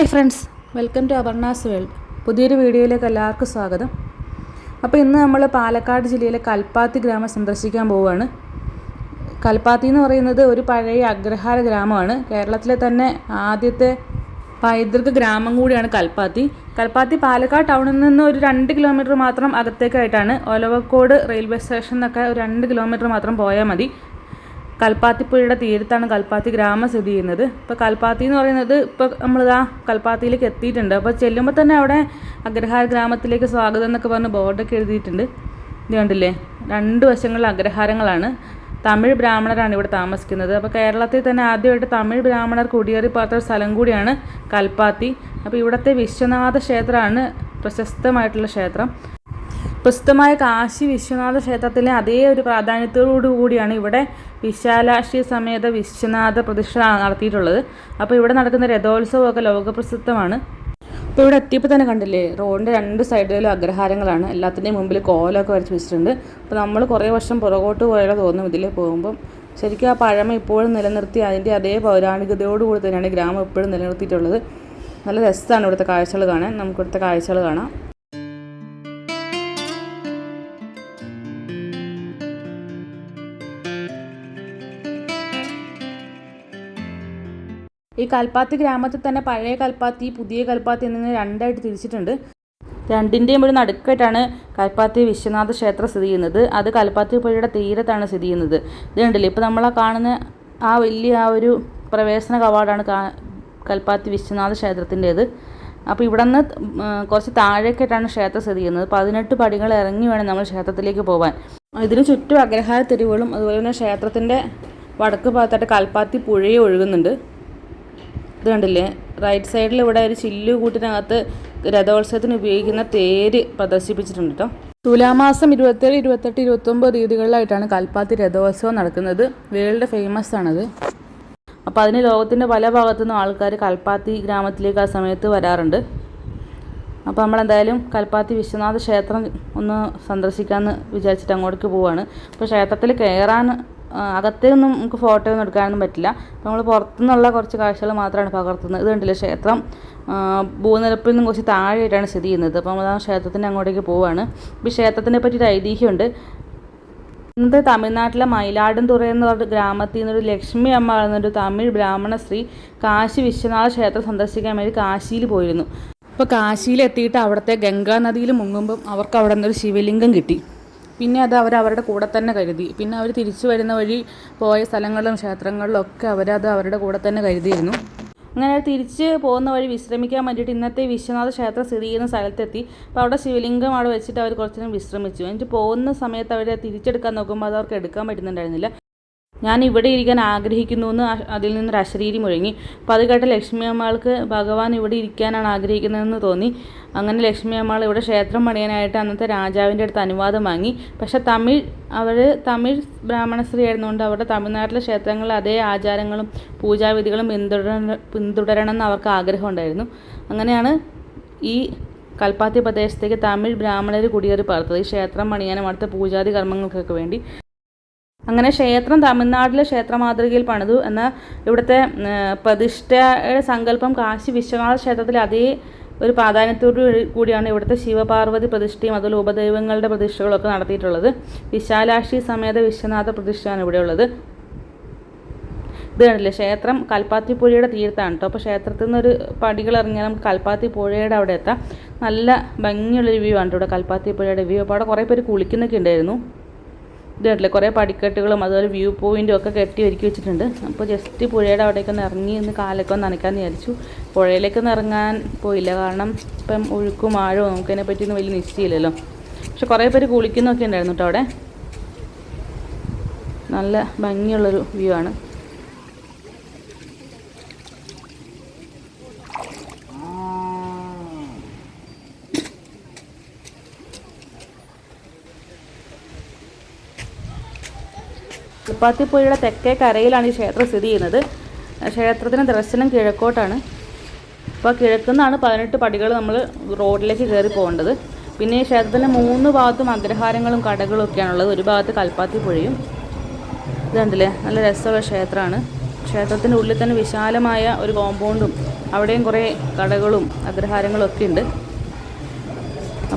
Hi friends welcome to Aparna's world. പുതിയൊരു വീഡിയോയിലേക്ക് എല്ലാവർക്കും സ്വാഗതം. അപ്പോൾ ഇന്ന് നമ്മൾ പാലക്കാട് ജില്ലയിലെ കൽപ്പാത്തി ഗ്രാമം സന്ദർശിക്കാൻ പോവുകയാണ്. കൽപ്പാത്തി എന്ന് പറയുന്നത് ഒരു പഴയ അഗ്രഹാര ഗ്രാമമാണ്. കേരളത്തിലെ തന്നെ ആദ്യത്തെ പൈതൃക ഗ്രാമം കൂടിയാണ് കൽപ്പാത്തി. കൽപ്പാത്തി പാലക്കാട് ടൗണിൽ നിന്ന് ഒരു രണ്ട് കിലോമീറ്റർ മാത്രം അകത്തേക്കായിട്ടാണ്. ഒലവക്കോട് റെയിൽവേ സ്റ്റേഷൻ എന്നൊക്കെ ഒരു രണ്ട് കിലോമീറ്റർ മാത്രം പോയാൽ മതി. കൽപ്പാത്തിപ്പുഴയുടെ തീരത്താണ് കൽപ്പാത്തി ഗ്രാമം സ്ഥിതി ചെയ്യുന്നത്. ഇപ്പോൾ കൽപ്പാത്തി എന്ന് പറയുന്നത് ഇപ്പോൾ നമ്മളിതാ കൽപ്പാത്തിയിലേക്ക് എത്തിയിട്ടുണ്ട്. അപ്പോൾ ചെല്ലുമ്പോൾ തന്നെ അവിടെ അഗ്രഹാര ഗ്രാമത്തിലേക്ക് സ്വാഗതം എന്നൊക്കെ പറഞ്ഞ് ബോർഡൊക്കെ എഴുതിയിട്ടുണ്ട്. ഇത് കണ്ടില്ലേ? രണ്ട് വശങ്ങളിൽ അഗ്രഹാരങ്ങളാണ്. തമിഴ് ബ്രാഹ്മണരാണ് ഇവിടെ താമസിക്കുന്നത്. അപ്പോൾ കേരളത്തിൽ തന്നെ ആദ്യമായിട്ട് തമിഴ് ബ്രാഹ്മണർ കുടിയേറി പാർത്ത ഒരു സ്ഥലം കൂടിയാണ് കൽപ്പാത്തി. അപ്പോൾ ഇവിടുത്തെ വിശ്വനാഥ ക്ഷേത്രമാണ് പ്രശസ്തമായിട്ടുള്ള ക്ഷേത്രം. പ്രസിദ്ധമായ കാശി വിശ്വനാഥ ക്ഷേത്രത്തിലെ അതേ ഒരു പ്രാധാന്യത്തോടു കൂടിയാണ് ഇവിടെ വിശാലാക്ഷി സമേത വിശ്വനാഥ പ്രതിഷ്ഠ നടത്തിയിട്ടുള്ളത്. അപ്പോൾ ഇവിടെ നടക്കുന്ന രഥോത്സവമൊക്കെ ലോകപ്രസിദ്ധമാണ്. ഇപ്പോൾ ഇവിടെ എത്തിയപ്പോൾ തന്നെ കണ്ടില്ലേ റോഡിന്റെ രണ്ട് സൈഡിലും അഗ്രഹാരങ്ങളാണ്. എല്ലാത്തിന്റെയും മുമ്പിൽ കോലമൊക്കെ വരച്ച് വെച്ചിട്ടുണ്ട്. അപ്പോൾ നമ്മൾ കുറേ വർഷം പുറകോട്ട് പോയാലോ തോന്നും ഇതിൽ പോകുമ്പം. ശരിക്കും ആ പഴമ ഇപ്പോഴും നിലനിർത്തി അതിന്റെ അതേ പൗരാണികതയോടുകൂടി തന്നെയാണ് ഗ്രാമം ഇപ്പോഴും നിലനിർത്തിയിട്ടുള്ളത്. നല്ല രസമാണ് ഇവിടുത്തെ കാഴ്ചകൾ കാണാൻ. നമുക്ക് ഇവിടുത്തെ കാഴ്ചകൾ കാണാം. ഈ കൽപ്പാത്തി ഗ്രാമത്തിൽ തന്നെ പഴയ കൽപ്പാത്തി പുതിയ കൽപ്പാത്തി എന്നിങ്ങനെ രണ്ടായിട്ട് തിരിച്ചിട്ടുണ്ട്. രണ്ടിന്റെയും ഒരു നടുക്കായിട്ടാണ് കൽപ്പാത്തി വിശ്വനാഥ ക്ഷേത്രം സ്ഥിതി ചെയ്യുന്നത്. അത് കൽപ്പാത്തി പുഴയുടെ തീരത്താണ് സ്ഥിതി ചെയ്യുന്നത്. ഇത് കണ്ടില്ലേ? ഇപ്പോൾ നമ്മൾ കാണുന്ന ആ വലിയ ആ ഒരു പ്രവേശന കവാടാണ് കൽപ്പാത്തി വിശ്വനാഥ ക്ഷേത്രത്തിന്റേത്. അപ്പോൾ ഇവിടെ നിന്ന് കുറച്ച് താഴേക്കായിട്ടാണ് ക്ഷേത്രം സ്ഥിതി ചെയ്യുന്നത്. പതിനെട്ട് പടികൾ ഇറങ്ങി വേണം നമ്മൾ ക്ഷേത്രത്തിലേക്ക് പോകാൻ ഇതിന് ചുറ്റും അഗ്രഹാര തെരുവുകളും അതുപോലെ തന്നെ ക്ഷേത്രത്തിന്റെ വടക്ക് ഭാഗത്തായിട്ട് കൽപ്പാത്തി പുഴയും ഒഴുകുന്നുണ്ട്. ഇത് കണ്ടില്ലേ? റൈറ്റ് സൈഡിൽ ഇവിടെ ഒരു ചില്ലു കൂട്ടിനകത്ത് രഥോത്സവത്തിന് ഉപയോഗിക്കുന്ന തേര് പ്രദർശിപ്പിച്ചിട്ടുണ്ട് കേട്ടോ തുലാമാസം ഇരുപത്തേഴ് ഇരുപത്തെട്ട് ഇരുപത്തൊമ്പത് തീയതികളിലായിട്ടാണ് കൽപ്പാത്തി രഥോത്സവം നടക്കുന്നത്. വേൾഡ് ഫേമസ് ആണത്. അപ്പോൾ അതിന് ലോകത്തിന്റെ പല ഭാഗത്തു നിന്നും ആൾക്കാർ കൽപ്പാത്തി ഗ്രാമത്തിലേക്ക് ആ സമയത്ത് വരാറുണ്ട്. അപ്പോൾ നമ്മളെന്തായാലും കൽപ്പാത്തി വിശ്വനാഥ ക്ഷേത്രം ഒന്ന് സന്ദർശിക്കാമെന്ന് വിചാരിച്ചിട്ട് അങ്ങോട്ടേക്ക് പോവുകയാണ് അപ്പോൾ ക്ഷേത്രത്തിൽ കയറാൻ അകത്തൊന്നും നമുക്ക് ഫോട്ടോ ഒന്നും എടുക്കാനൊന്നും പറ്റില്ല. നമ്മൾ പുറത്തുനിന്നുള്ള കുറച്ച് കാഴ്ചകൾ മാത്രമാണ് പകർത്തുന്നത്. ഇത് കണ്ടില്ല ക്ഷേത്രം? ഭൂനിരപ്പിൽ നിന്നും കുറച്ച് താഴെയായിട്ടാണ് സ്ഥിതി ചെയ്യുന്നത്. അപ്പോൾ നമ്മൾ ആ ക്ഷേത്രത്തിന്റെ അങ്ങോട്ടേക്ക് പോവുകയാണ് ഇപ്പോൾ ക്ഷേത്രത്തിനെ പറ്റി ഒരു ഐതിഹ്യമുണ്ട്. ഇന്നത്തെ തമിഴ്നാട്ടിലെ മയിലാടുംതുറ എന്ന് പറഞ്ഞ ഗ്രാമത്തിൽ നിന്നൊരു ലക്ഷ്മി അമ്മ എന്നൊരു തമിഴ് ബ്രാഹ്മണ സ്ത്രീ കാശി വിശ്വനാഥ ക്ഷേത്രം സന്ദർശിക്കാൻ വേണ്ടി കാശിയിൽ പോയിരുന്നു. അപ്പോൾ കാശിയിലെത്തിയിട്ട് അവിടുത്തെ ഗംഗാനദിയിൽ മുങ്ങുമ്പം അവർക്ക് അവിടെ നിന്നൊരു ശിവലിംഗം കിട്ടി. പിന്നെ അത് അവർ അവരുടെ കൂടെ തന്നെ കരുതി. പിന്നെ അവർ തിരിച്ചു വരുന്ന വഴി പോയ സ്ഥലങ്ങളിലും ക്ഷേത്രങ്ങളിലും ഒക്കെ അവരത് അവരുടെ കൂടെ തന്നെ കരുതിയിരുന്നു. അങ്ങനെ തിരിച്ച് പോകുന്ന വഴി വിശ്രമിക്കാൻ വേണ്ടിയിട്ട് ഇന്നത്തെ വിശ്വനാഥ ക്ഷേത്രം സ്ഥിതി ചെയ്യുന്ന സ്ഥലത്തെത്തി. അപ്പോൾ അവിടെ ശിവലിംഗം അവിടെ വെച്ചിട്ട് അവർ കുറച്ചു നേരം വിശ്രമിച്ചു. എന്നിട്ട് പോകുന്ന സമയത്ത് അവരെ തിരിച്ചെടുക്കാൻ നോക്കുമ്പോൾ അത് അവർക്ക് എടുക്കാൻ പറ്റുന്നുണ്ടായിരുന്നില്ല. ഞാൻ ഇവിടെ ഇരിക്കാൻ ആഗ്രഹിക്കുന്നു എന്ന് അതിൽ നിന്നൊരു അശരീരി മുഴങ്ങി. അപ്പോൾ അത് കേട്ട ലക്ഷ്മി അമ്മാൾക്ക് ഭഗവാൻ ഇവിടെ ഇരിക്കാനാണ് ആഗ്രഹിക്കുന്നതെന്ന് തോന്നി. അങ്ങനെ ലക്ഷ്മി അമ്മാൾ ഇവിടെ ക്ഷേത്രം പണിയാനായിട്ട് അന്നത്തെ രാജാവിന്റെ അടുത്ത് അനുവാദം വാങ്ങി. പക്ഷെ തമിഴ് അവർ തമിഴ് ബ്രാഹ്മണ സ്ത്രീ ആയിരുന്നുകൊണ്ട് അവരുടെ തമിഴ്നാട്ടിലെ ക്ഷേത്രങ്ങളിൽ അതേ ആചാരങ്ങളും പൂജാവിധികളും പിന്തുടര പിന്തുടരണം എന്ന് അവർക്ക് ആഗ്രഹം ഉണ്ടായിരുന്നു. അങ്ങനെയാണ് ഈ കൽപ്പാത്തി പ്രദേശത്തേക്ക് തമിഴ് ബ്രാഹ്മണർ കുടിയേറി പാർത്തത്. ഈ ക്ഷേത്രം പണിയാനും അവിടുത്തെ പൂജാതി കർമ്മങ്ങൾക്കൊക്കെ വേണ്ടി. അങ്ങനെ ക്ഷേത്രം തമിഴ്നാട്ടിലെ ക്ഷേത്ര മാതൃകയിൽ പണിതു എന്നാൽ ഇവിടുത്തെ പ്രതിഷ്ഠയുടെ സങ്കല്പം കാശി വിശ്വനാഥ ക്ഷേത്രത്തിലെ അതേ ഒരു പ്രാധാന്യത്തോടു കൂടിയാണ് ഇവിടുത്തെ ശിവപാർവതി പ്രതിഷ്ഠയും അതുപോലെ ഉപദൈവങ്ങളുടെ പ്രതിഷ്ഠകളൊക്കെ നടത്തിയിട്ടുള്ളത്. വിശാലാക്ഷി സമേത വിശ്വനാഥ പ്രതിഷ്ഠയാണ് ഇവിടെയുള്ളത് ഇത് കണ്ടില്ലേ? ക്ഷേത്രം കൽപ്പാത്തി പുഴയുടെ തീരത്താണ് കേട്ടോ അപ്പോൾ ക്ഷേത്രത്തിൽ നിന്നൊരു പടികൾ ഇറങ്ങിയാൽ നമുക്ക് കൽപ്പാത്തി പുഴയുടെ അവിടെ എത്താം. നല്ല ഭംഗിയുള്ളൊരു വ്യൂ ആണ് ഇവിടെ കൽപ്പാത്തി പുഴയുടെ വ്യൂ അപ്പോൾ അവിടെ കുറേ പേര് കുളിക്കുന്നൊക്കെ ഉണ്ടായിരുന്നു. ഇത് കണ്ടില്ലേ കുറേ പടിക്കെട്ടുകളും അതുപോലെ വ്യൂ പോയിന്റും ഒക്കെ കെട്ടി ഒരുക്കി വെച്ചിട്ടുണ്ട്. അപ്പോൾ ജസ്റ്റ് പുഴയുടെ അവിടേക്ക് ഒന്ന് ഇറങ്ങി ഒന്ന് കാലൊക്കെ ഒന്ന് നനയ്ക്കാമെന്ന് വിചാരിച്ചു. പുഴയിലേക്ക് ഒന്ന് ഇറങ്ങാൻ പോയില്ല. കാരണം ഇപ്പം ഒഴുക്കും ആഴവും നമുക്കതിനെ പറ്റിയൊന്നും വലിയ നിശ്ചയമില്ലല്ലോ. പക്ഷെ കുറേ പേര് കുളിക്കുന്നൊക്കെ ഉണ്ടായിരുന്നു കേട്ടോ അവിടെ. നല്ല ഭംഗിയുള്ളൊരു വ്യൂ ആണ്. പുഴയുടെ തെക്കേ കരയിലാണ് ഈ ക്ഷേത്രം സ്ഥിതി ചെയ്യുന്നത്. ക്ഷേത്രത്തിന് ദർശനം കിഴക്കോട്ടാണ്. അപ്പോൾ കിഴക്കുനിന്നാണ് പതിനെട്ട് പടികൾ നമ്മൾ റോഡിലേക്ക് കയറി പോകേണ്ടത്. പിന്നെ ഈ ക്ഷേത്രത്തിന്റെ മൂന്ന് ഭാഗത്തും അഗ്രഹാരങ്ങളും കടകളും ഒക്കെയാണുള്ളത്. ഒരു ഭാഗത്ത് കൽപ്പാത്തി പുഴയും ഇതുണ്ടല്ലേ നല്ല രസമുള്ള ക്ഷേത്രമാണ്. ക്ഷേത്രത്തിന്റെ ഉള്ളിൽ തന്നെ വിശാലമായ ഒരു കോമ്പൗണ്ടും അവിടെയും കുറേ കടകളും അഗ്രഹാരങ്ങളും ഒക്കെ ഉണ്ട്.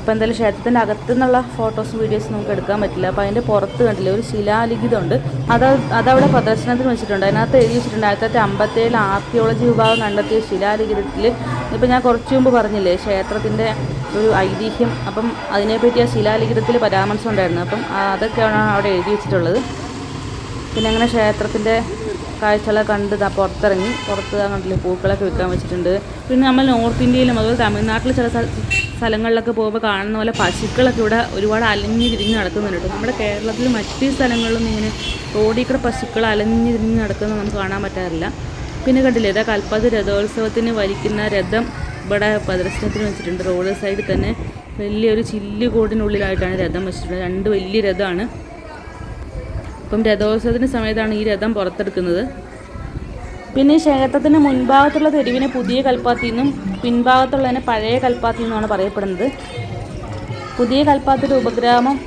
അപ്പോൾ എന്തായാലും ക്ഷേത്രത്തിന്റെ അകത്തുനിന്നുള്ള ഫോട്ടോസും വീഡിയോസും നമുക്ക് എടുക്കാൻ പറ്റില്ല. അപ്പോൾ അതിന്റെ പുറത്ത് കണ്ടില്ലേ ഒരു ശിലാലിഖിതമുണ്ട്. അത് അതവിടെ പ്രദർശനത്തിന് വെച്ചിട്ടുണ്ട്. അതിനകത്ത് എഴുതി വെച്ചിട്ടുണ്ട്. ആയിരത്തി തൊള്ളായിരത്തി അമ്പത്തേഴിൽ ആർക്കിയോളജി വിഭാഗം കണ്ടെത്തിയ ശിലാലിഖിതത്തിൽ ഇപ്പോൾ ഞാൻ കുറച്ച് മുമ്പ് പറഞ്ഞില്ലേ ക്ഷേത്രത്തിന്റെ ഒരു ഐതിഹ്യം. അപ്പം അതിനെപ്പറ്റി ആ ശിലാലിഖിതത്തിൽ പരാമർശം ഉണ്ടായിരുന്നു. അപ്പം അതൊക്കെയാണ് അവിടെ എഴുതി വെച്ചിട്ടുള്ളത്. പിന്നെ അങ്ങനെ ക്ഷേത്രത്തിന്റെ കാഴ്ചകളൊക്കെ കണ്ട് പുറത്തിറങ്ങി. പുറത്ത് കണ്ടില്ലേ പൂക്കളൊക്കെ വിൽക്കാൻ വെച്ചിട്ടുണ്ട്. പിന്നെ നമ്മൾ നോർത്ത് ഇന്ത്യയിലും അതുപോലെ തമിഴ്നാട്ടിൽ ചില സ്ഥ- സ്ഥലങ്ങളിലൊക്കെ പോകുമ്പോൾ കാണുന്ന പോലെ പശുക്കളൊക്കെ ഇവിടെ ഒരുപാട് അലഞ്ഞു തിരിഞ്ഞ് നടക്കുന്നുണ്ട്. നമ്മുടെ കേരളത്തിൽ മറ്റ് സ്ഥലങ്ങളിലൊന്നും ഇങ്ങനെ റോഡിൽ പശുക്കൾ അലഞ്ഞു തിരിഞ്ഞ് നടക്കുന്നത് നമുക്ക് കാണാൻ പറ്റാറില്ല. പിന്നെ കണ്ടില്ലേ ഇതാ കൽപ്പത് രഥോത്സവത്തിന് വലിക്കുന്ന രഥം ഇവിടെ പ്രദർശനത്തിന് വെച്ചിട്ടുണ്ട്. റോഡ് സൈഡിൽ തന്നെ വലിയൊരു ചില്ലുകൂടിനുള്ളിലായിട്ടാണ് രഥം വെച്ചിട്ടുള്ളത്. രണ്ട് വലിയ രഥമാണ്. അപ്പം രഥോത്സവത്തിന്റെ സമയത്താണ് ഈ രഥം പുറത്തെടുക്കുന്നത്. പിന്നെ ക്ഷേത്രത്തിന്റെ മുൻഭാഗത്തുള്ള തെരുവിനെ പുതിയ കൽപ്പാത്തി എന്നും പിൻഭാഗത്തുള്ളതിനെ പഴയ കൽപ്പാത്തി എന്നുമാണ് പറയപ്പെടുന്നത്. പുതിയ കൽപ്പാത്തിയുടെ ഉപഗ്രാമം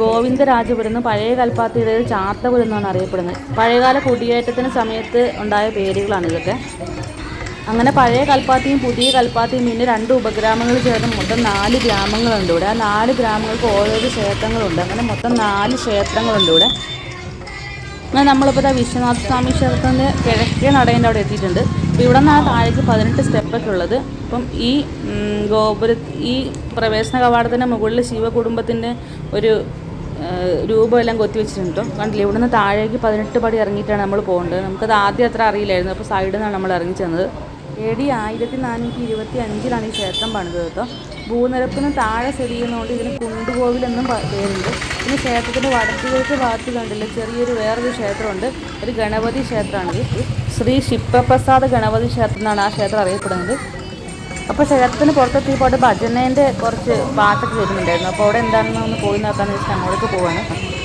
ഗോവിന്ദരാജപുരം എന്നും പഴയ കൽപ്പാത്തിയുടെ ചാത്തപുരം എന്നാണ് അറിയപ്പെടുന്നത്. പഴയകാല കുടിയേറ്റത്തിന് സമയത്ത് ഉണ്ടായ പേരുകളാണ് ഇതൊക്കെ. അങ്ങനെ പഴയ കൽപ്പാത്തിയും പുതിയ കൽപ്പാത്തിയും പിന്നെ രണ്ട് ഉപഗ്രാമങ്ങൾ ചേർന്ന് മൊത്തം നാല് ഗ്രാമങ്ങളുണ്ട് ഇവിടെ. ആ നാല് ഗ്രാമങ്ങൾക്ക് ഓരോരോ ക്ഷേത്രങ്ങളുണ്ട്. അങ്ങനെ മൊത്തം നാല് ക്ഷേത്രങ്ങളുണ്ട് ഇവിടെ. അങ്ങനെ നമ്മളിപ്പോൾ വിശ്വനാഥ സ്വാമി ക്ഷേത്രത്തിന്റെ കിഴക്കേ നടേന്റെ അവിടെ എത്തിയിട്ടുണ്ട്. അപ്പോൾ ഇവിടെ നിന്നാണ് താഴേക്ക് പതിനെട്ട് സ്റ്റെപ്പൊക്കെ ഉള്ളത്. അപ്പം ഈ ഗോപുര ഈ പ്രവേശന കവാടത്തിന്റെ മുകളിൽ ശിവകുടുംബത്തിന്റെ ഒരു രൂപമെല്ലാം കൊത്തി വെച്ചിട്ടുണ്ട് കണ്ടില്ലേ? ഇവിടെ നിന്ന് താഴേക്ക് പതിനെട്ട് പടി ഇറങ്ങിയിട്ടാണ് നമ്മൾ പോകേണ്ടത്. നമുക്കത് ആദ്യം അത്ര അറിയില്ലായിരുന്നു. അപ്പോൾ സൈഡിൽ നിന്നാണ് നമ്മൾ ഇറങ്ങി ചെന്നത്. എ ഡി ആയിരത്തി നാനൂറ്റി ഇരുപത്തി അഞ്ചിലാണ് ഈ ക്ഷേത്രം പണിതത് കേട്ടോ. ഭൂനിരപ്പിന് താഴെ സ്ഥിതി ചെയ്യുന്നതുകൊണ്ട് ഇതിന് പ- പേരുണ്ട്. പിന്നെ ക്ഷേത്രത്തിന്റെ വടക്കുകിഴക്ക് ഭാഗത്ത് കണ്ടില്ല ചെറിയൊരു വേറൊരു ക്ഷേത്രമുണ്ട്. ഒരു ഗണപതി ക്ഷേത്രമാണിത് ശ്രീ ശിവപ്രസാദ് ഗണപതി ക്ഷേത്രം എന്നാണ് ആ ക്ഷേത്രം അറിയപ്പെടുന്നത്. അപ്പോൾ ക്ഷേത്രത്തിന് പുറത്തെത്തിയപ്പോൾ ഭജനേന്റെ കുറച്ച് പാട്ടൊക്കെ വരുന്നുണ്ടായിരുന്നു. അപ്പോൾ അവിടെ എന്താണെന്ന് ഒന്ന് പോയി നോക്കാമെന്ന് വെച്ചിട്ട് അങ്ങോട്ടേക്ക് പോവാണ്.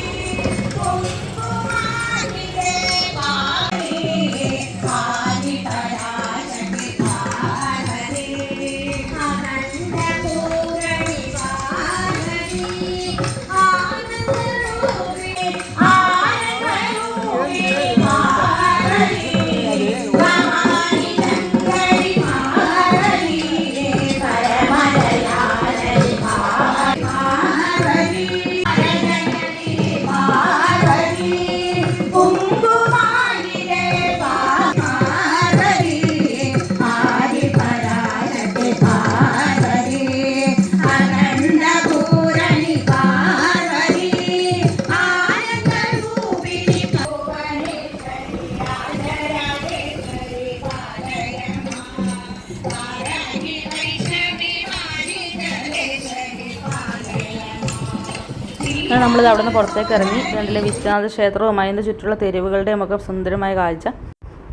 നമ്മളിത് അവിടെ നിന്ന് പുറത്തേക്ക് ഇറങ്ങി. രണ്ടിലെ വിശ്വനാഥ ക്ഷേത്രവും അതിന്റെ ചുറ്റുള്ള തെരുവുകളുടെയും ഒക്കെ സുന്ദരമായ കാഴ്ച.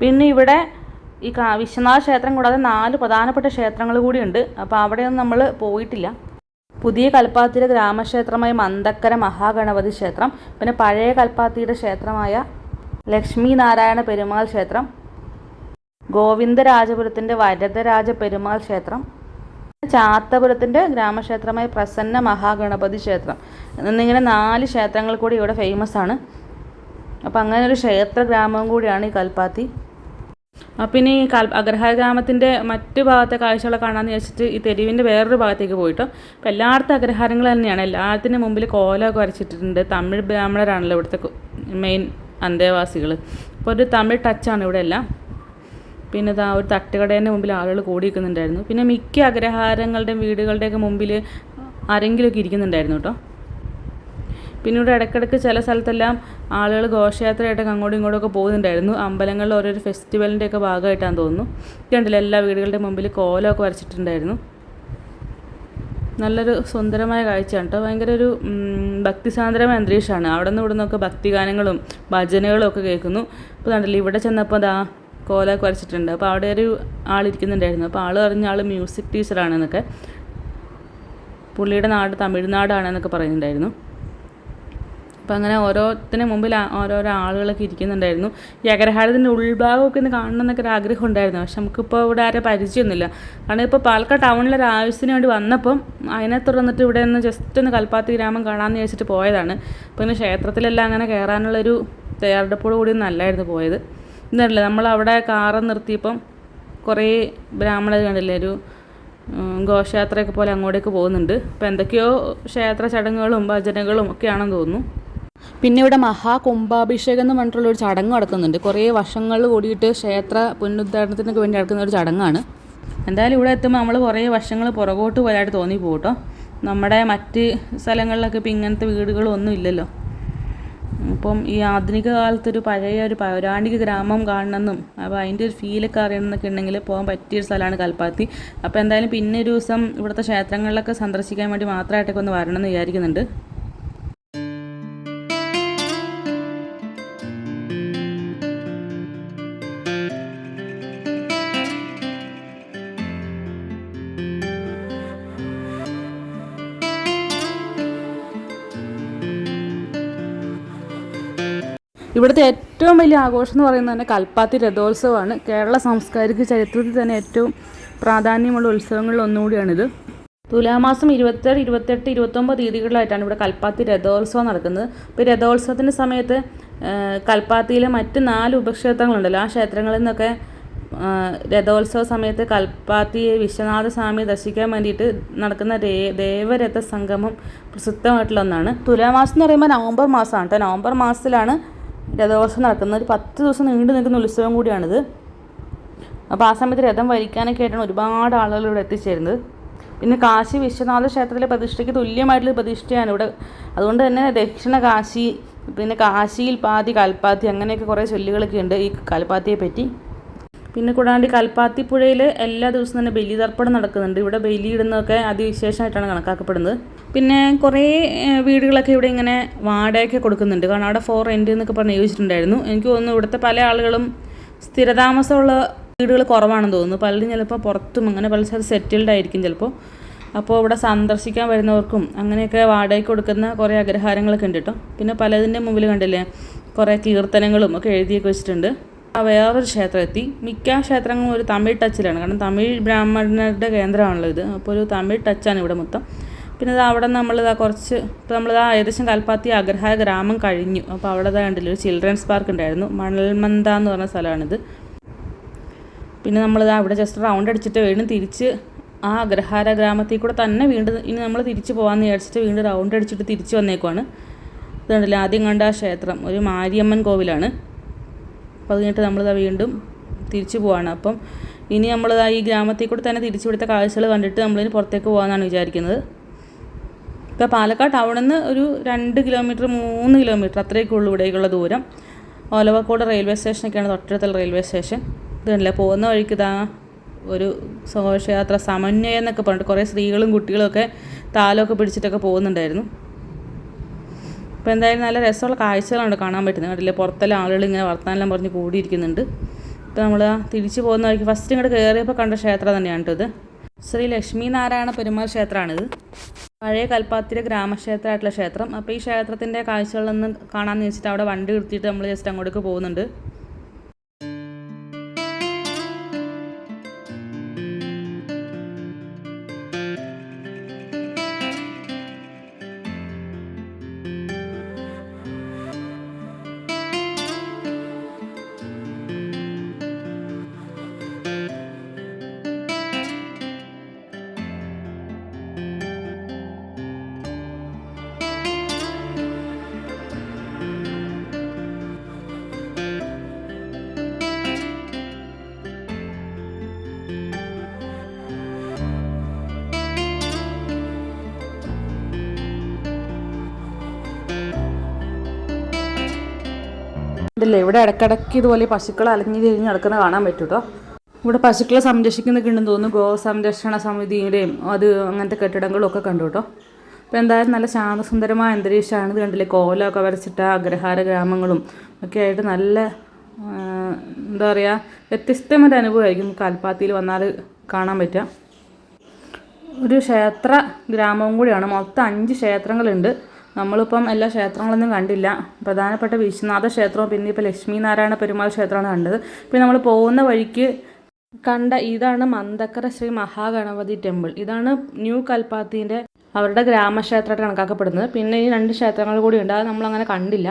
പിന്നെ ഇവിടെ ഈ കാ വിശ്വനാഥ ക്ഷേത്രം കൂടാതെ നാല് പ്രധാനപ്പെട്ട ക്ഷേത്രങ്ങൾ കൂടിയുണ്ട് അപ്പോൾ അവിടെയൊന്നും നമ്മൾ പോയിട്ടില്ല. പുതിയ കൽപ്പാത്തിയുടെ ഗ്രാമക്ഷേത്രമായ മന്തക്കര മഹാഗണപതി ക്ഷേത്രം പിന്നെ പഴയ കൽപ്പാത്തിയുടെ ക്ഷേത്രമായ ലക്ഷ്മി നാരായണ പെരുമാൾ ക്ഷേത്രം ഗോവിന്ദരാജപുരത്തിന്റെ വരദരാജ പെരുമാൾ ക്ഷേത്രം ചാത്തപുരത്തിന്റെ ഗ്രാമക്ഷേത്രമായ പ്രസന്ന മഹാഗണപതി ക്ഷേത്രം. എന്നിങ്ങനെ നാല് ക്ഷേത്രങ്ങൾ കൂടി ഇവിടെ ഫേമസ് ആണ്. അപ്പോൾ അങ്ങനെ ഒരു ക്ഷേത്ര ഗ്രാമം കൂടിയാണ് ഈ കൽപ്പാത്തി. ഇനി ഈ കൽ അഗ്രഹാര ഗ്രാമത്തിന്റെ മറ്റു ഭാഗത്തെ കാഴ്ചകളെ കാണാമെന്ന് വെച്ചിട്ട് ഈ തെരുവിന്റെ വേറൊരു ഭാഗത്തേക്ക് പോയിട്ടോ. അപ്പോൾ എല്ലായിടത്തും അഗ്രഹാരങ്ങൾ തന്നെയാണ്. എല്ലാത്തിന്റെ മുമ്പിൽ കോലമൊക്കെ വരച്ചിട്ടുണ്ട് തമിഴ് ബ്രാഹ്മണരാണല്ലോ ഇവിടുത്തെ മെയിൻ അന്തേവാസികൾ അപ്പോൾ ഒരു തമിഴ് ടച്ചാണ് ഇവിടെ എല്ലാം. പിന്നെ ഇതാ ഒരു തട്ടുകടേന്റെ മുമ്പിൽ ആളുകൾ കൂടി നിൽക്കുന്നുണ്ടായിരുന്നു പിന്നെ മിക്ക അഗ്രഹാരങ്ങളുടെയും വീടുകളുടെയൊക്കെ മുമ്പിൽ ആരെങ്കിലുമൊക്കെ ഇരിക്കുന്നുണ്ടായിരുന്നു കേട്ടോ. പിന്നെ ഇവിടെ ഇടയ്ക്കിടയ്ക്ക് ചില സ്ഥലത്തെല്ലാം ആളുകൾ ഘോഷയാത്രയായിട്ടൊക്കെ അങ്ങോട്ടും ഇങ്ങോട്ടും ഒക്കെ പോകുന്നുണ്ടായിരുന്നു. അമ്പലങ്ങളിൽ ഓരോരോ ഫെസ്റ്റിവലിന്റെ ഒക്കെ ഭാഗമായിട്ടാണെന്ന് തോന്നുന്നു കണ്ടില്ല എല്ലാ വീടുകളുടെ മുമ്പിൽ കോലമൊക്കെ വരച്ചിട്ടുണ്ടായിരുന്നു. നല്ലൊരു സുന്ദരമായ കാഴ്ചയാണ് കേട്ടോ. ഭയങ്കര ഒരു ഭക്തിസാന്ദ്രമായ അന്തരീക്ഷമാണ്. അവിടെ നിന്ന് ഇവിടെ നിന്നൊക്കെ ഭക്തിഗാനങ്ങളും ഭജനകളും ഒക്കെ കേൾക്കുന്നു. അപ്പോൾ കണ്ടില്ല ഇവിടെ ചെന്നപ്പോൾ ദാ കോലമൊക്കെ വരച്ചിട്ടുണ്ട്. അപ്പോൾ അവിടെ ഒരു ആളിരിക്കുന്നുണ്ടായിരുന്നു. അപ്പോൾ ആൾ പറഞ്ഞ ആൾ മ്യൂസിക് ടീച്ചറാണെന്നൊക്കെ പുള്ളിയുടെ നാട് തമിഴ്നാടാണെന്നൊക്കെ പറയുന്നുണ്ടായിരുന്നു. അപ്പോൾ അങ്ങനെ ഓരോത്തിന് മുമ്പിൽ ഓരോരോ ആളുകളൊക്കെ ഇരിക്കുന്നുണ്ടായിരുന്നു. ഈ അഗ്രഹാരത്തിന്റെ ഉൾഭാഗമൊക്കെ ഒന്ന് കാണണം എന്നൊക്കെ ഒരു ആഗ്രഹം ഉണ്ടായിരുന്നു. പക്ഷെ നമുക്കിപ്പോൾ ഇവിടെ ആരെ പരിചയമൊന്നുമില്ല. കാരണം ഇപ്പോൾ പാലക്കാട് ടൗണിൽ ഒരു ആവശ്യത്തിന് വേണ്ടി വന്നപ്പം അതിനെ തുടർന്നിട്ട് ഇവിടെ നിന്ന് ജസ്റ്റ് ഒന്ന് കൽപ്പാത്തി ഗ്രാമം കാണാമെന്ന് വിചാരിച്ചിട്ട് പോയതാണ്. അപ്പോൾ ഇങ്ങനെ ക്ഷേത്രത്തിലെല്ലാം അങ്ങനെ കയറാനുള്ളൊരു തയ്യാറെടുപ്പോടു കൂടി ഒന്നും അല്ലായിരുന്നു പോയത്. ഇതല്ലേ നമ്മളവിടെ കാറ് നിർത്തിയപ്പം കുറേ ബ്രാഹ്മണർ കണ്ടില്ലേ ഒരു ഘോഷയാത്രയൊക്കെ പോലെ അങ്ങോട്ടേക്ക് പോകുന്നുണ്ട്. അപ്പം എന്തൊക്കെയോ ക്ഷേത്ര ചടങ്ങുകളും ഭജനകളും ഒക്കെയാണെന്ന് തോന്നുന്നു. പിന്നെ ഇവിടെ മഹാകുംഭാഭിഷേകം എന്ന് പറഞ്ഞിട്ടുള്ള ഒരു ചടങ്ങ് നടക്കുന്നുണ്ട്. കുറേ വർഷങ്ങൾ കൂടിയിട്ട് ക്ഷേത്ര പുനരുദ്ധാരണത്തിനൊക്കെ വേണ്ടി നടക്കുന്ന ഒരു ചടങ്ങാണ്. എന്തായാലും ഇവിടെ എത്തുമ്പോൾ നമ്മൾ കുറേ വർഷങ്ങൾ പുറകോട്ട് പോയായിട്ട് തോന്നി നമ്മുടെ മറ്റ് സ്ഥലങ്ങളിലൊക്കെ ഇപ്പം ഇങ്ങനത്തെ വീടുകളൊന്നും ഇല്ലല്ലോ. അപ്പം ഈ ആധുനിക കാലത്തൊരു പഴയ ഒരു പൗരാണിക ഗ്രാമം കാണണമെന്നും അപ്പോൾ അതിന്റെ ഒരു ഫീലൊക്കെ അറിയണമെന്നൊക്കെ ഉണ്ടെങ്കിൽ പോകാൻ പറ്റിയൊരു സ്ഥലമാണ് കൽപ്പാത്തി. അപ്പോൾ എന്തായാലും പിന്നെ ഒരു ദിവസം ഇവിടുത്തെ ക്ഷേത്രങ്ങളിലൊക്കെ സന്ദർശിക്കാൻ വേണ്ടി മാത്രമായിട്ടൊക്കെ ഒന്ന് വരണം എന്ന് വിചാരിക്കുന്നുണ്ട്. ഇവിടുത്തെ ഏറ്റവും വലിയ ആഘോഷം എന്ന് പറയുന്നത് തന്നെ കൽപ്പാത്തി രഥോത്സവമാണ്. കേരള സാംസ്കാരിക ചരിത്രത്തിൽ തന്നെ ഏറ്റവും പ്രാധാന്യമുള്ള ഉത്സവങ്ങളിൽ ഒന്നുകൂടിയാണിത്. തുലാമാസം ഇരുപത്തേഴ് ഇരുപത്തെട്ട് ഇരുപത്തൊമ്പത് തീയതികളിലായിട്ടാണ് ഇവിടെ കൽപ്പാത്തി രഥോത്സവം നടക്കുന്നത്. ഇപ്പോൾ രഥോത്സവത്തിന്റെ സമയത്ത് കൽപ്പാത്തിയിലെ മറ്റ് നാല് ഉപക്ഷേത്രങ്ങളുണ്ടല്ലോ. ആ ക്ഷേത്രങ്ങളിൽ നിന്നൊക്കെ രഥോത്സവ സമയത്ത് കൽപ്പാത്തിയെ വിശ്വനാഥ സ്വാമിയെ ദർശിക്കാൻ വേണ്ടിയിട്ട് നടക്കുന്ന ദേവരഥ സംഗമം പ്രസിദ്ധമായിട്ടുള്ള ഒന്നാണ്. തുലാമാസം എന്ന് പറയുമ്പോൾ നവംബർ മാസമാണ്. കേട്ടോ നവംബർ മാസത്തിലാണ് രഥോത്സവം നടക്കുന്നത് ഒരു പത്ത് ദിവസം നീണ്ടു നിൽക്കുന്ന ഉത്സവം കൂടിയാണിത്. അപ്പോൾ ആ സമയത്ത് രഥം വരിക്കാനൊക്കെ ആയിട്ടാണ് ഒരുപാട് ആളുകൾ ഇവിടെ എത്തിച്ചേരുന്നത്. പിന്നെ കാശി വിശ്വനാഥ ക്ഷേത്രത്തിലെ പ്രതിഷ്ഠയ്ക്ക് തുല്യമായിട്ടുള്ള പ്രതിഷ്ഠയാണ് ഇവിടെ. അതുകൊണ്ട് തന്നെ ദക്ഷിണ കാശി പിന്നെ കാശിയിൽ പാതി കൽപ്പാത്തി അങ്ങനെയൊക്കെ കുറേ ചൊല്ലുകളൊക്കെ ഉണ്ട് ഈ കൽപ്പാത്തിയെ പറ്റി പിന്നെ കൂടാണ്ട് കൽപ്പാത്തിപ്പുഴയിൽ കൽപ്പാത്തി പുഴയിൽ എല്ലാ ദിവസവും തന്നെ ബലിതർപ്പണം നടക്കുന്നുണ്ട്. ഇവിടെ ബലിയിടുന്നതൊക്കെ അതിവിശേഷമായിട്ടാണ് കണക്കാക്കപ്പെടുന്നത്. പിന്നെ കുറേ വീടുകളൊക്കെ ഇവിടെ ഇങ്ങനെ വാടകയ്ക്ക് കൊടുക്കുന്നുണ്ട്. കാരണം അവിടെ ഫോർ റെന്റ് എന്നൊക്കെ പറഞ്ഞ് ചോദിച്ചിട്ടുണ്ടായിരുന്നു എനിക്ക് തോന്നുന്നു ഇവിടുത്തെ പല ആളുകളും സ്ഥിരതാമസമുള്ള വീടുകൾ കുറവാണെന്ന് തോന്നുന്നു. പലരും ചിലപ്പോൾ പുറത്തും അങ്ങനെ പല സ്ഥലത്ത് സെറ്റിൽഡ് ആയിരിക്കും ചിലപ്പോൾ. അപ്പോൾ ഇവിടെ സന്ദർശിക്കാൻ വരുന്നവർക്കും അങ്ങനെയൊക്കെ വാടകയ്ക്ക് കൊടുക്കുന്ന കുറേ അഗ്രഹാരങ്ങളൊക്കെ ഉണ്ട് കേട്ടോ. പിന്നെ പലതിന്റെ മുമ്പിൽ കണ്ടില്ലേ കുറേ കീർത്തനങ്ങളും ഒക്കെ എഴുതിയൊക്കെ വെച്ചിട്ടുണ്ട്. വേറൊരു ക്ഷേത്രം എത്തി മിക്ക ക്ഷേത്രങ്ങളും ഒരു തമിഴ് ടച്ചിലാണ്. കാരണം തമിഴ് ബ്രാഹ്മണരുടെ കേന്ദ്രമാണല്ലോ ഇത്. അപ്പോൾ ഒരു തമിഴ് ടച്ചാണ് ഇവിടെ മൊത്തം. പിന്നെ ഇത് അവിടെ നമ്മൾ ഇതാ കുറച്ച് ഇപ്പോൾ നമ്മൾ ആ ഏകദേശം കൽപ്പാത്തി അഗ്രഹായ ഗ്രാമം കഴിഞ്ഞു. അപ്പോൾ അവിടെ ഇതാ ഒരു ചിൽഡ്രൻസ് പാർക്ക് ഉണ്ടായിരുന്നു. മണൽമന്ത എന്ന് പറഞ്ഞ സ്ഥലമാണിത്. പിന്നെ നമ്മളിതാ അവിടെ ജസ്റ്റ് റൗണ്ട് അടിച്ചിട്ട് വീണ്ടും തിരിച്ച് ആ അഗ്രഹാര ഗ്രാമത്തിൽ കൂടെ തന്നെ വീണ്ടും ഇനി നമ്മൾ തിരിച്ച് പോകാമെന്ന് വിചാരിച്ചിട്ട് വീണ്ടും റൗണ്ട് അടിച്ചിട്ട് തിരിച്ച് വന്നേക്കുവാണ്. ഇത് കണ്ടില്ലേ ആദ്യം കണ്ട ആ ക്ഷേത്രം. ഒരു മാരിയമ്മൻ കോവിലാണ്. അപ്പോൾ അത് കഴിഞ്ഞിട്ട് നമ്മളിതാ വീണ്ടും തിരിച്ചു പോവാണ്. അപ്പം ഇനി നമ്മൾ ഈ ഗ്രാമത്തിൽ കൂടെ തന്നെ തിരിച്ചു ഇവിടുത്തെ കാഴ്ചകൾ കണ്ടിട്ട് നമ്മളിനി പുറത്തേക്ക് പോകാമെന്നാണ് വിചാരിക്കുന്നത്. ഇപ്പോൾ പാലക്കാട് ടൗണിൽ നിന്ന് ഒരു രണ്ട് കിലോമീറ്റർ മൂന്ന് കിലോമീറ്റർ അത്രയൊക്കെ ഉള്ളൂ ഇവിടേക്കുള്ള ദൂരം. ഓലവക്കോട് റെയിൽവേ സ്റ്റേഷനൊക്കെയാണ് തൊട്ടടുത്തുള്ള റെയിൽവേ സ്റ്റേഷൻ. ഇതുണ്ടല്ലേ പോകുന്ന വഴിക്ക് ഇതാ ഒരു ഘോഷയാത്ര സമന്വയം എന്നൊക്കെ പറഞ്ഞിട്ട് കുറേ സ്ത്രീകളും കുട്ടികളും ഒക്കെ താലമൊക്കെ പിടിച്ചിട്ടൊക്കെ പോകുന്നുണ്ടായിരുന്നു. അപ്പോൾ എന്തായാലും നല്ല രസമുള്ള കാഴ്ചകളാണ് കാണാൻ പറ്റുന്നത്. കണ്ടില്ലേ? പുറത്തെല്ലാം ആളുകൾ ഇങ്ങനെ വർത്തമാനം പറഞ്ഞ് കൂടിയിരിക്കുന്നുണ്ട്. ഇപ്പോൾ നമ്മൾ തിരിച്ചു പോകുന്ന വഴിക്ക് ഫസ്റ്റ് ഇങ്ങോട്ട് കയറിയപ്പോൾ കണ്ട ക്ഷേത്രം തന്നെയാണ് ഇത്. ശ്രീ ലക്ഷ്മി നാരായണ പെരുമാൾ ക്ഷേത്രമാണിത് പഴയ കൽപ്പാത്തിരി ഗ്രാമക്ഷേത്രമായിട്ടുള്ള ക്ഷേത്രം. അപ്പോൾ ഈ ക്ഷേത്രത്തിന്റെ കാഴ്ചകളൊന്നും കാണാമെന്ന് വെച്ചിട്ട് അവിടെ വണ്ടി നിർത്തിയിട്ട് നമ്മൾ ജസ്റ്റ് അങ്ങോട്ടേക്ക് പോകുന്നുണ്ട്. ഇതില്ലേ ഇവിടെ ഇടയ്ക്കിടയ്ക്ക് ഇതുപോലെ പശുക്കൾ അലഞ്ഞു തിരിഞ്ഞ് നടക്കുന്ന കാണാൻ പറ്റും കേട്ടോ ഇവിടെ പശുക്കളെ സംരക്ഷിക്കുന്നൊക്കെ ഉണ്ടെന്ന് തോന്നുന്നു. ഗോ സംരക്ഷണ സമിതിയുടെയും അത് അങ്ങനത്തെ കെട്ടിടങ്ങളും ഒക്കെ കണ്ടു കേട്ടോ. അപ്പോൾ എന്തായാലും നല്ല ശാന്തസുന്ദരമായ അന്തരീക്ഷമാണ് ഇത് കണ്ടില്ലേ? കോലമൊക്കെ വരച്ചിട്ട അഗ്രഹാര ഗ്രാമങ്ങളും ഒക്കെ ആയിട്ട് നല്ല എന്താ പറയുക വ്യത്യസ്തമായ അനുഭവമായിരിക്കും കാൽപ്പാത്തിയിൽ വന്നാൽ കാണാൻ പറ്റുക. ഒരു ക്ഷേത്ര ഗ്രാമവും കൂടിയാണ്. മൊത്തം അഞ്ച് ക്ഷേത്രങ്ങളുണ്ട്. നമ്മളിപ്പം എല്ലാ ക്ഷേത്രങ്ങളൊന്നും കണ്ടില്ല. പ്രധാനപ്പെട്ട വിശ്വനാഥ ക്ഷേത്രവും പിന്നെ ഇപ്പോൾ ലക്ഷ്മി നാരായണ പെരുമാൾ ക്ഷേത്രമാണ് കണ്ടത്. പിന്നെ നമ്മൾ പോകുന്ന വഴിക്ക് കണ്ട ഇതാണ് മന്തക്കര ശ്രീ മഹാഗണപതി ടെമ്പിൾ. ഇതാണ് ന്യൂ കൽപ്പാത്തിന്റെ അവരുടെ ഗ്രാമക്ഷേത്രമായിട്ട് കണക്കാക്കപ്പെടുന്നത്. പിന്നെ ഈ രണ്ട് ക്ഷേത്രങ്ങൾ കൂടി ഉണ്ട് അത് നമ്മളങ്ങനെ കണ്ടില്ല.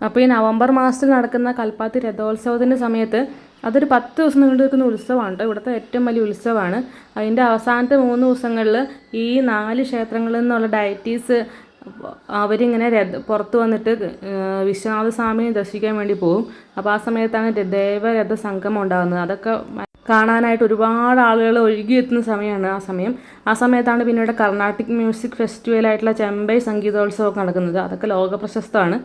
അപ്പോൾ ഈ നവംബർ മാസത്തിൽ നടക്കുന്ന കൽപ്പാത്തി രഥോത്സവത്തിന്റെ സമയത്ത് അതൊരു പത്ത് ദിവസം നീണ്ടു നിൽക്കുന്ന ഉത്സവമാണ് ഇവിടുത്തെ ഏറ്റവും വലിയ ഉത്സവമാണ്. അതിന്റെ അവസാനത്തെ മൂന്ന് ദിവസങ്ങളിൽ ഈ നാല് ക്ഷേത്രങ്ങളിൽ നിന്നുള്ള ഡയറ്റീസ് അവരിങ്ങനെ രഥ പുറത്ത് വന്നിട്ട് വിശ്വനാഥ സ്വാമിയെ ദർശിക്കാൻ വേണ്ടി പോകും അപ്പോൾ ആ സമയത്താണ് ദേവരഥ സംഗമം ഉണ്ടാകുന്നത്. അതൊക്കെ കാണാനായിട്ട് ഒരുപാട് ആളുകൾ ഒഴുകിയെത്തുന്ന സമയമാണ് ആ സമയം. ആ സമയത്താണ് പിന്നീട് കർണാട്ടിക് മ്യൂസിക് ഫെസ്റ്റിവലായിട്ടുള്ള ചെമ്പൈ സംഗീതോത്സവമൊക്കെ നടക്കുന്നത്. അതൊക്കെ ലോക പ്രശസ്തമാണ്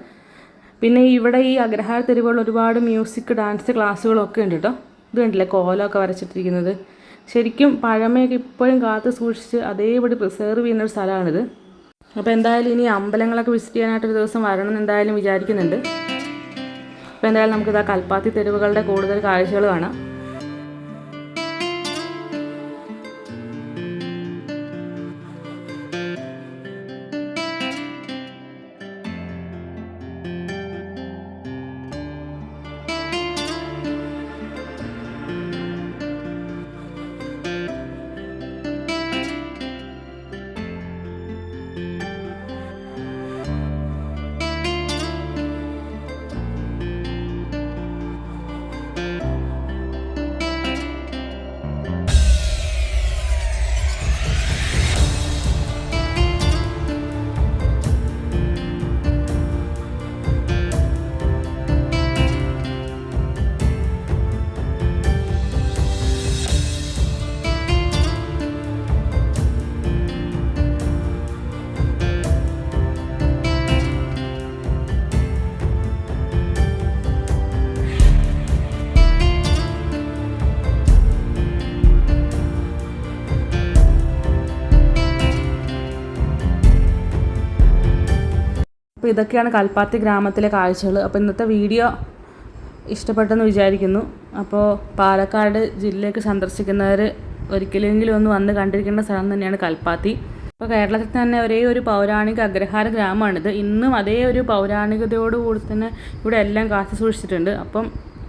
പിന്നെ ഇവിടെ ഈ അഗ്രഹാര തെരുവുകളിൽ ഒരുപാട് മ്യൂസിക് ഡാൻസ് ക്ലാസ്സുകളൊക്കെ ഉണ്ട് കേട്ടോ ഇത് കണ്ടില്ലേ? കോലമൊക്കെ വരച്ചിട്ടിരിക്കുന്നത്. ശരിക്കും പഴമയൊക്കെ ഇപ്പോഴും കാത്തു സൂക്ഷിച്ച് അതേപടി പ്രിസേർവ് ചെയ്യുന്ന ഒരു സ്ഥലമാണിത്. അപ്പോൾ എന്തായാലും ഇനി അമ്പലങ്ങളൊക്കെ വിസിറ്റ് ചെയ്യാനായിട്ട് ഒരു ദിവസം വരണം എന്ന് എന്തായാലും വിചാരിക്കുന്നുണ്ട്. അപ്പോൾ എന്തായാലും നമുക്കിതാ കൽപ്പാത്തി തെരുവുകളുടെ കൂടുതൽ കാഴ്ചകൾ കാണാം. ഇതൊക്കെയാണ് കൽപ്പാത്തി ഗ്രാമത്തിലെ കാഴ്ചകൾ. അപ്പോൾ ഇന്നത്തെ വീഡിയോ ഇഷ്ടപ്പെട്ടെന്ന് വിചാരിക്കുന്നു. അപ്പോൾ പാലക്കാട് ജില്ലയ്ക്ക് സന്ദർശിക്കുന്നവർ ഒരിക്കലെങ്കിലും ഒന്ന് വന്ന് കണ്ടിരിക്കേണ്ട സ്ഥലം തന്നെയാണ് കൽപ്പാത്തി. അപ്പോൾ കേരളത്തിൽ തന്നെ ഒരേ ഒരു പൗരാണിക അഗ്രഹാര ഗ്രാമമാണിത്. ഇന്നും അതേ ഒരു പൗരാണികതയോടുകൂടി തന്നെ ഇവിടെ എല്ലാം കാത്തു സൂക്ഷിച്ചിട്ടുണ്ട്. അപ്പം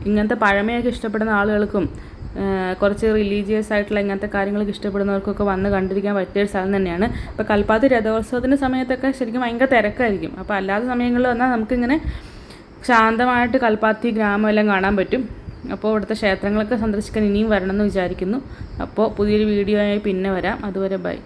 ഇങ്ങനത്തെ പഴമയൊക്കെ ഇഷ്ടപ്പെടുന്ന ആളുകൾക്കും കുറച്ച് റിലീജിയസ് ആയിട്ടുള്ള ഇങ്ങനത്തെ കാര്യങ്ങളൊക്കെ ഇഷ്ടപ്പെടുന്നവർക്കൊക്കെ വന്ന് കണ്ടിരിക്കാൻ പറ്റിയ ഒരു സ്ഥലം തന്നെയാണ്. ഇപ്പോൾ കൽപ്പാത്തി രഥോത്സവത്തിന്റെ സമയത്തൊക്കെ ശരിക്കും ഭയങ്കര തിരക്കായിരിക്കും. അപ്പോൾ അല്ലാത്ത സമയങ്ങളിൽ വന്നാൽ നമുക്കിങ്ങനെ ശാന്തമായിട്ട് കൽപ്പാത്തി ഗ്രാമം എല്ലാം കാണാൻ പറ്റും. അപ്പോൾ ഇവിടുത്തെ ക്ഷേത്രങ്ങളൊക്കെ സന്ദർശിക്കാൻ ഇനിയും വരണമെന്ന് വിചാരിക്കുന്നു. അപ്പോൾ പുതിയൊരു വീഡിയോ ആയി പിന്നെ വരാം. അതുവരെ ബൈ.